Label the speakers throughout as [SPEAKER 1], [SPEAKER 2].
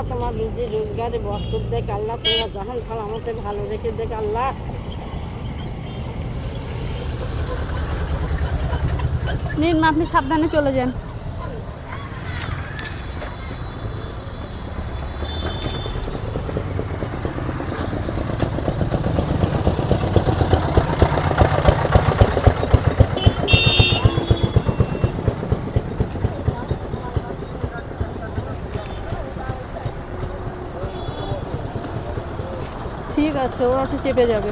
[SPEAKER 1] আল্লাহ তোমার রুজি রোজগারে বস্তুর দেখ আল্লাহ তোমার জাহান সালামতে ভালো রেখে দেখ আল্লাহ।
[SPEAKER 2] নিন আপনি সাবধানে চলে যান। ঠিক আছে ওরা তো চেপে যাবে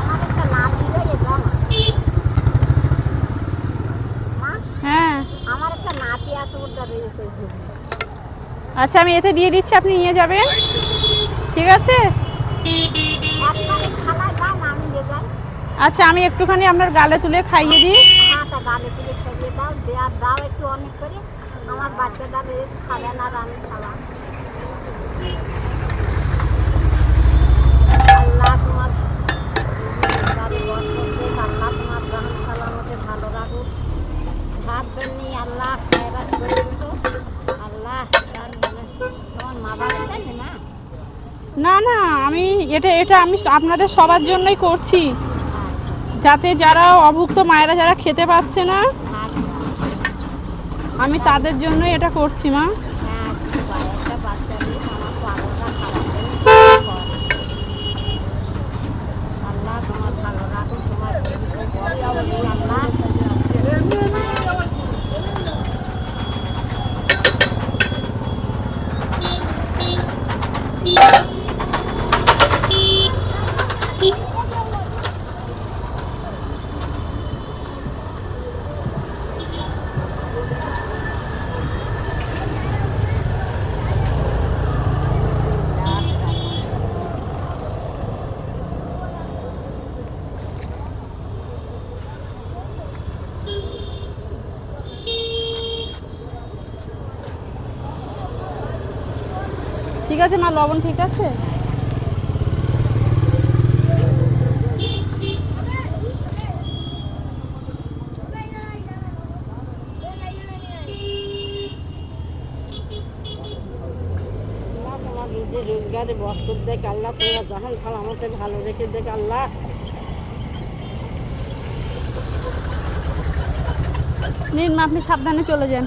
[SPEAKER 3] আমার একটা নাম দিলে জানো মা
[SPEAKER 2] হ্যাঁ
[SPEAKER 3] আমার একটা নাতি আছে ওটা রয়েছে ওই জন্য।
[SPEAKER 2] আচ্ছা আমি এতে দিয়ে দিচ্ছি, আপনি নিয়ে যাবেন। ঠিক আছে?
[SPEAKER 3] দাও আমি
[SPEAKER 2] আচ্ছা আমি একটুখানি আপনার গালে তুলে খাইয়ে দিই।
[SPEAKER 3] আমার গালে তুলে খাইয়ে দাও দেওয়ার দাও একটু অনেক করে আমার বাচ্চাটা রেস্ট খাবে না রানি খাওয়া আল্লাহ তোমার রোজগারে বরকত দিক, আল্লাহ তোমার জাহান সালামতে ভালো রাখুক আল্লাহ খায়রাত করে আল্লাহ তার মানে তোমার মা বাবা দেন না?
[SPEAKER 2] না না আমি এটা এটা আমি আপনাদের সবার জন্যই করছি। যাতে যারা অভুক্ত মায়েরা যারা খেতে পাচ্ছে না
[SPEAKER 3] আচ্ছা।
[SPEAKER 2] আমি তাদের জন্যই এটা করছি মা।
[SPEAKER 3] Thank.
[SPEAKER 2] ঠিক আছে? মা লবণ ঠিক আছে?
[SPEAKER 1] রোজগারে আল্লাহ ভালো রেখে আল্লাহ
[SPEAKER 2] নিন আপনি সাবধানে চলে যান।